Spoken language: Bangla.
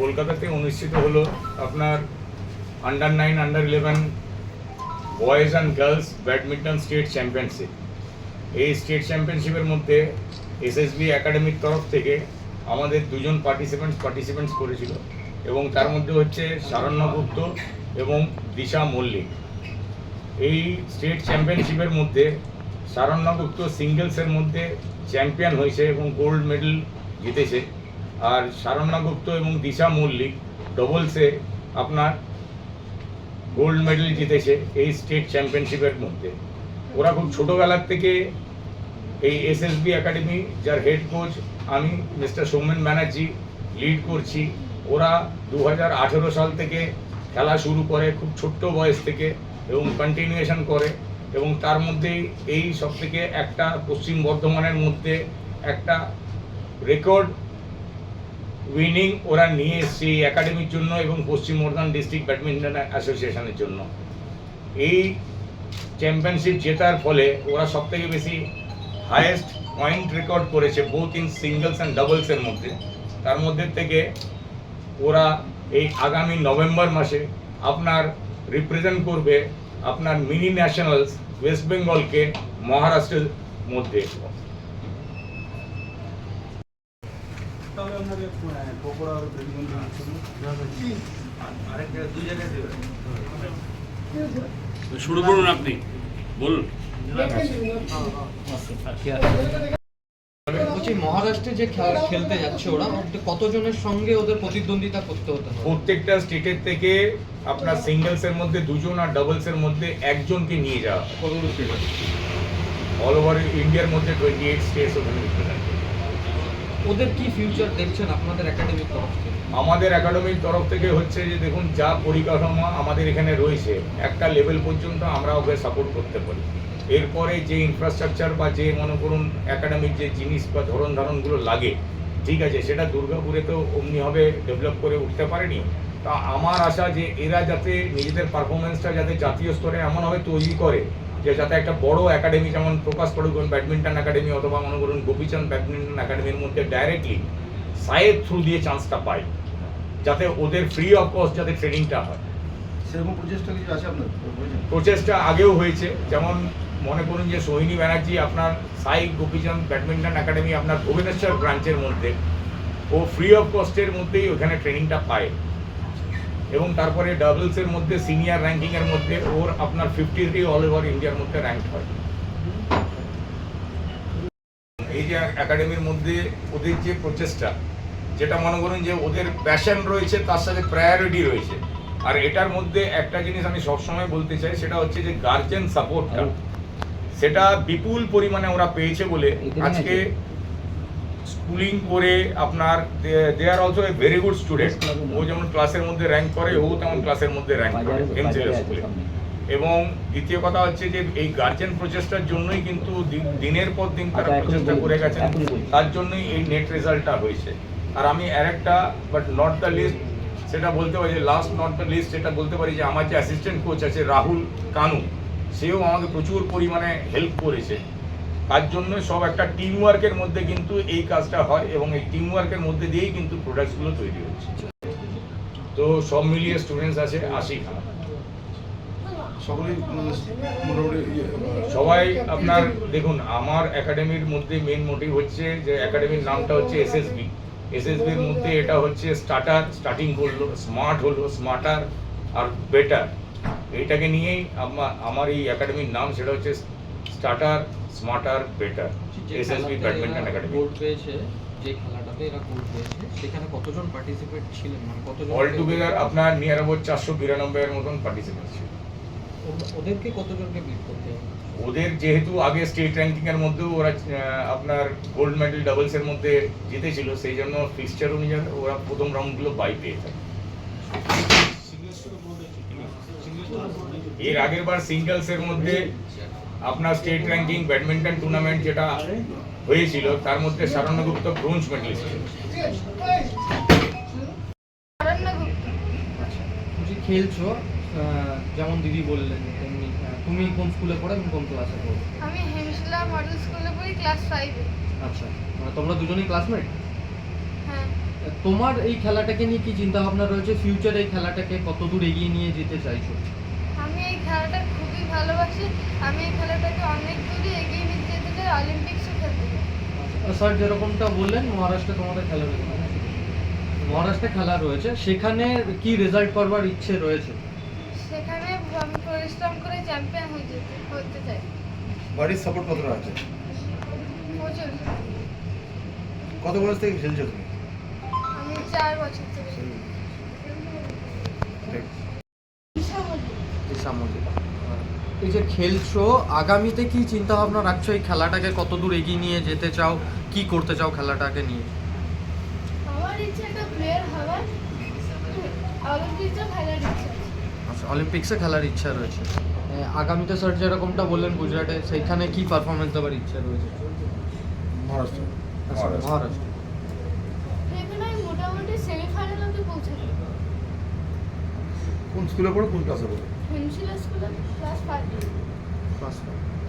কলকাতাতে অনুষ্ঠিত হলো আপনার under nine under eleven boys and girls badminton state championship এই স্টেট চ্যাম্পিয়নশিপের মধ্যে এসএসবি একাডেমির তরফ থেকে আমাদের দুজন পার্টিসিপেন্টস পার্টিসিপেন্টস করেছিল এবং তার মধ্যে হচ্ছে শারণ্য গুপ্ত এবং দিশা মল্লিক। এই স্টেট চ্যাম্পিয়নশিপের মধ্যে শারণ্য গুপ্ত সিঙ্গেলসের মধ্যে চ্যাম্পিয়ন হয়েছে এবং গোল্ড মেডেল জিতেছে। আর শারণ্য গুপ্ত এবং দিশা মল্লিক ডবলসে আপনার গোল্ড মেডেল জিতেছে এই স্টেট চ্যাম্পিয়নশিপের মধ্যে। ওরা খুব ছোটোবেলার থেকে এই এসএসবি একাডেমি যার হেড কোচ আমি মিস্টার সৌমেন ব্যানার্জি লিড করছি। ওরা দু হাজার আঠেরো সাল থেকে খেলা শুরু করে, খুব ছোট্ট বয়স থেকে এবং কন্টিনিউয়েশন করে এবং তার মধ্যেই এই সব থেকে একটা পশ্চিম বর্ধমানের মধ্যে একটা রেকর্ড উইনিং ওরা নিয়ে এসছে এই একাডেমির জন্য এবং পশ্চিম বর্ধমান ডিস্ট্রিক্ট ব্যাডমিন্টন অ্যাসোসিয়েশনের জন্য। এই চ্যাম্পিয়নশিপ জেতার ফলে ওরা সব থেকে বেশি হায়েস্ট পয়েন্ট রেকর্ড করেছে বোথ ইন সিঙ্গলস অ্যান্ড ডাবলসের মধ্যে। তার মধ্যে থেকে ওরা এই আগামী নভেম্বর মাসে আপনার রিপ্রেজেন্ট করবে আপনার মিনি ন্যাশনালস ওয়েস্ট বেঙ্গলকে মহারাষ্ট্রের মধ্যে। পকোড়া আর শুরু করুন আপনি। বলুন। বলছি মহারাষ্ট্রে যে খেলা খেলতে যাচ্ছে ওরা কতজনের সঙ্গে ওদের প্রতিদ্বন্দ্বিতা করতে হতে প্রত্যেকটা স্টেটের থেকে আপনার সিঙ্গেলসের মধ্যে দুজন আর ডাবলসের মধ্যে একজনকে নিয়ে যাওয়া অল ওভার ইন্ডিয়ার মধ্যে টোয়েন্টি এইট স্টেটস ওখানে। ওদের কি ফিউচার দেখছেন আপনাদের একাডেমির তরফ থেকে? আমাদের একাডেমির তরফ থেকে হচ্ছে যে দেখুন, যা পরিকাঠামো আমাদের এখানে রয়েছে, একটা লেভেল পর্যন্ত আমরা ওকে সাপোর্ট করতে পারি। এরপরে যে ইনফ্রাস্ট্রাকচার বা যে মনে করুন একাডেমির যে জিনিস বা ধরন ধারণগুলো লাগে, ঠিক আছে, সেটা দুর্গাপুরে তো অমনিভাবে ডেভেলপ করে উঠতে পারেনি। তা আমার আশা যে এরা যাতে নিজেদের পারফরমেন্সটা যাতে জাতীয় স্তরে এমনভাবে তৈরি করে যে যাতে একটা বড় একাডেমি যেমন প্রকাশ পড়ুন ব্যাডমিন্টন একাডেমি অথবা মনে করুন গোপীচাঁদ ব্যাডমিন্টন একাডেমির মধ্যে ডাইরেক্টলি সায়ের থ্রু দিয়ে চান্সটা পায়। যাতে ওদের ফ্রি অফ কস্ট যাতে ট্রেনিংটা হয়। সেরকম প্রচেষ্টা কিছু আছে আপনার? প্রচেষ্টা আগেও হয়েছে। যেমন মনে করুন যে সোহিনী ব্যানার্জি আপনার সাই গোপীচাঁদ ব্যাডমিন্টন একাডেমি আপনার ভুবনেশ্বর ব্রাঞ্চের মধ্যে ও ফ্রি অফ কস্টের মধ্যেই ওখানে ট্রেনিংটা পায়। এবং তারপরে ডাবলসের মধ্যে সিনিয়র র্যাঙ্কিংয়ের মধ্যে ওর আপনার ফিফটি থ্রি অল ওভার ইন্ডিয়ার মধ্যে র্যাঙ্ক হয়। এই যে একাডেমির মধ্যে ওদের যে প্রচেষ্টা যেটা মনে করুন যে ওদের প্যাশন রয়েছে তার সাথে প্রায়োরিটি রয়েছে। আর এটার মধ্যে একটা জিনিস আমি সবসময় বলতে চাই সেটা হচ্ছে যে গার্জেন সাপোর্টটা সেটা বিপুল পরিমাণে ওরা পেয়েছে বলে আজকে স্কুলিং করে আপনার they are also a very good student ও যেমন ক্লাসের মধ্যে র্যাঙ্ক করে ও তেমন ক্লাসের মধ্যে র্যাঙ্ক করে এমসিএল স্কুলে এবং দ্বিতীয় কথা হচ্ছে যে এই গার্জেন প্রচেষ্টার জন্যই কিন্তু দিনের পর দিন তারা প্রচেষ্টা করে গেছেন। তার জন্যই এই নেট রেজাল্টটা হয়েছে। আর আমি আর একটা বাট নট দ্য লিস্ট সেটা বলতে পারি যে লাস্ট নট দ্য লিস্ট সেটা বলতে পারি যে আমার যে অ্যাসিস্ট্যান্ট কোচ আছে রাহুল কানু সেও আমাকে প্রচুর পরিমাণে হেল্প করেছে। তার জন্য সব একটা টিম ওয়ার্কের মধ্যে কিন্তু এই কাজটা হয় এবং এই টিম ওয়ার্কের মধ্যে দিয়েই কিন্তু প্রোডাক্টসগুলো তৈরি হচ্ছে। তো সব মিলিয়ে স্টুডেন্টস আছে আশি খানা। মোটামুটি ইয়ে, সবাই আপনার দেখুন আমার একাডেমির মধ্যে মেন মোটিভ হচ্ছে যে একাডেমির নামটা হচ্ছে এসএসবি এসএসবির মধ্যে এটা হচ্ছে স্টার্টার স্টার্টিং করল স্মার্ট হলো স্মার্টার আর বেটার এইটাকে নিয়েই আমার আমার এই একাডেমির নাম সেটা হচ্ছে starter smarter better SSB badminton academy gold পেয়েছে যে খেলাটাতে এরা গোল্ড পেয়েছে সেখানে কতজন পার্টিসিপেট ছিলেন? মানে কতজন অল টুগেদার আপনার নিয়ার অ্যাবাউট চারশো বিরানব্বই এর মতন পার্টিসিপেন্ট ছিল। ওদেরকে কতজনকে বিট করতে ওদের যেহেতু আগে স্টেট র্যাঙ্কিং এর মধ্যে ওরা আপনার গোল্ড মেডেল ডাবলস এর মধ্যে জিতেছিল সেই জন্য ফিক্সচার অনুযায়ী ওরা প্রথম রাউন্ডগুলো বাই পেয়েছে এর আগের বার সিঙ্গেলস এর মধ্যে আপনার স্টেট র্যাঙ্কিং ব্যাডমিন্টন টুর্নামেন্ট যেটা হয়েছিল তার মধ্যে শারণ্য গুপ্ত ব্রোঞ্জ মেডেলিস্ট ছিল খেলছো যেমন দিদি বললেন তেমনি তুমি কোন স্কুলে পড়ো এবং কোন ক্লাসে পড়ো? আমি হেমশিলা মডেল স্কুলে পড়ি ক্লাস ফাইভে আচ্ছা মানে তোমরা দুজনেই ক্লাসমেট হ্যাঁ। তোমার এই খেলাটাকে নিয়ে কি চিন্তা ভাবনা রয়েছে? ফিউচারে এই খেলাটাকে কত দূর এগিয়ে নিয়ে যেতে চাইছো? খেলাটা খুবই ভালোবাসি। আমি এই খেলাটাকে অনেক দূরে এগিয়ে নিয়ে যেতে চাই অলিম্পিক্সও খেলতে চাই। স্যার যেরকমটা বললেন মহারাষ্ট্রে তোমাদের খেলা রয়েছে। মহারাষ্ট্রে খেলা রয়েছে। সেখানে কি রেজাল্ট করবার ইচ্ছে রয়েছে? সেখানে আমি পরিশ্রম করে চ্যাম্পিয়ন হয়ে যেতে হতে চাই। বাড়ির সাপোর্ট কতটা আছে? কত বয়স থেকে খেলছো তুমি? আমি চার বছর থেকে এই যে খেলছো আগামীতে কি চিন্তা ভাবনা রাখছো এই খেলাটাকে? কত দূর এগিয়ে নিয়ে যেতে চাও? কি করতে চাও খেলাটাকে নিয়ে? আমার ইচ্ছে একটা প্লেয়ার হওয়ার। অলিম্পিক্সও খেলার ইচ্ছে আচ্ছা অলিম্পিক্সে খেলার ইচ্ছা রয়েছে। আগামীতে স্যার যেরকমটা বললেন গুজরাটে সেইখানে কি পারফরমেন্স দেওয়ার ইচ্ছা রয়েছে? মহারাষ্ট্র। আচ্ছা, মহারাষ্ট্র। কোন স্কুলে পড়ো কোন ক্লাসে পড়ো? পেন্সিল স্কুলে ক্লাস ফাইভ Class five.